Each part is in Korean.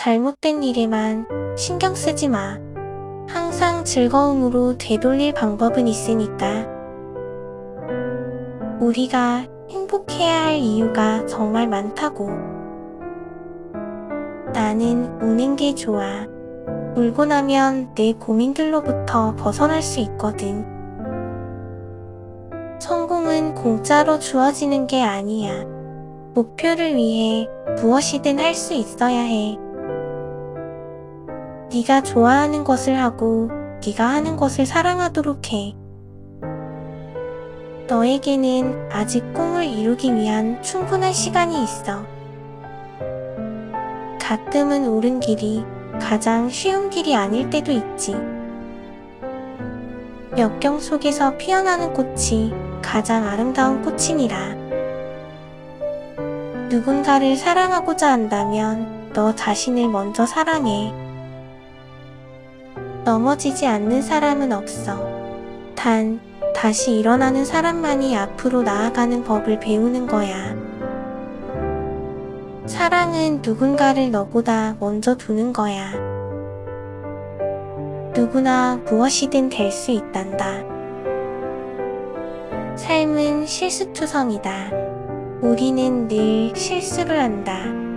잘못된 일에만 신경 쓰지 마. 항상 즐거움으로 되돌릴 방법은 있으니까. 우리가 행복해야 할 이유가 정말 많다고. 나는 우는 게 좋아. 울고 나면 내 고민들로부터 벗어날 수 있거든. 성공은 공짜로 주어지는 게 아니야. 목표를 위해 무엇이든 할 수 있어야 해. 네가 좋아하는 것을 하고 네가 하는 것을 사랑하도록 해. 너에게는 아직 꿈을 이루기 위한 충분한 시간이 있어. 가끔은 옳은 길이 가장 쉬운 길이 아닐 때도 있지. 역경 속에서 피어나는 꽃이 가장 아름다운 꽃이니라. 누군가를 사랑하고자 한다면 너 자신을 먼저 사랑해. 넘어지지 않는 사람은 없어. 단, 다시 일어나는 사람만이 앞으로 나아가는 법을 배우는 거야. 사랑은 누군가를 너보다 먼저 두는 거야. 누구나 무엇이든 될 수 있단다. 삶은 실수투성이다. 우리는 늘 실수를 한다.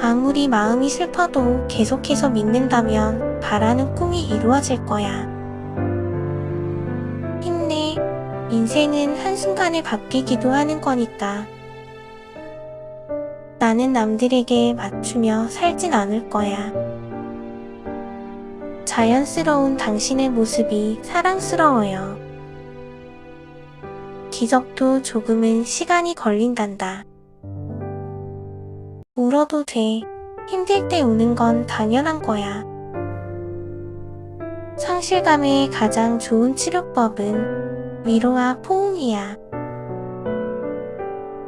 아무리 마음이 슬퍼도 계속해서 믿는다면 바라는 꿈이 이루어질 거야. 힘내. 인생은 한순간에 바뀌기도 하는 거니까. 나는 남들에게 맞추며 살진 않을 거야. 자연스러운 당신의 모습이 사랑스러워요. 기적도 조금은 시간이 걸린단다. 울어도 돼. 힘들 때 우는 건 당연한 거야. 상실감의 가장 좋은 치료법은 위로와 포옹이야.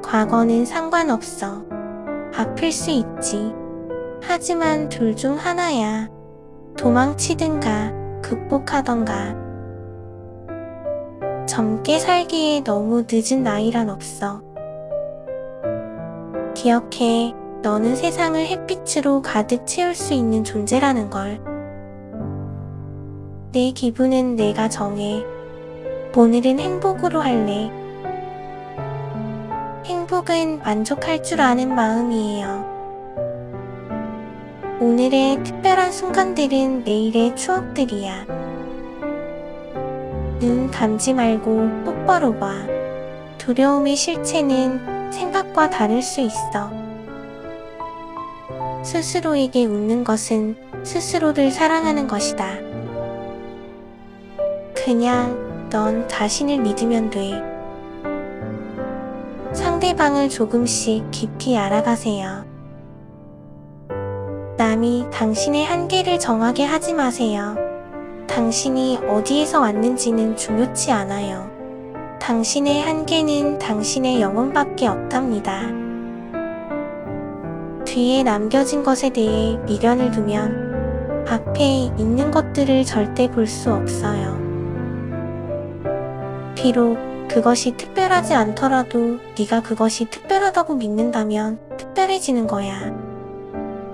과거는 상관없어. 아플 수 있지. 하지만 둘 중 하나야. 도망치든가 극복하던가. 젊게 살기에 너무 늦은 나이란 없어. 기억해, 너는 세상을 햇빛으로 가득 채울 수 있는 존재라는 걸. 내 기분은 내가 정해. 오늘은 행복으로 할래. 행복은 만족할 줄 아는 마음이에요. 오늘의 특별한 순간들은 내일의 추억들이야. 눈 감지 말고 똑바로 봐. 두려움의 실체는 생각과 다를 수 있어. 스스로에게 웃는 것은 스스로를 사랑하는 것이다. 그냥 넌 자신을 믿으면 돼. 상대방을 조금씩 깊이 알아가세요. 남이 당신의 한계를 정하게 하지 마세요. 당신이 어디에서 왔는지는 중요치 않아요. 당신의 한계는 당신의 영혼밖에 없답니다. 뒤에 남겨진 것에 대해 미련을 두면 앞에 있는 것들을 절대 볼 수 없어요. 비록 그것이 특별하지 않더라도 네가 그것이 특별하다고 믿는다면 특별해지는 거야.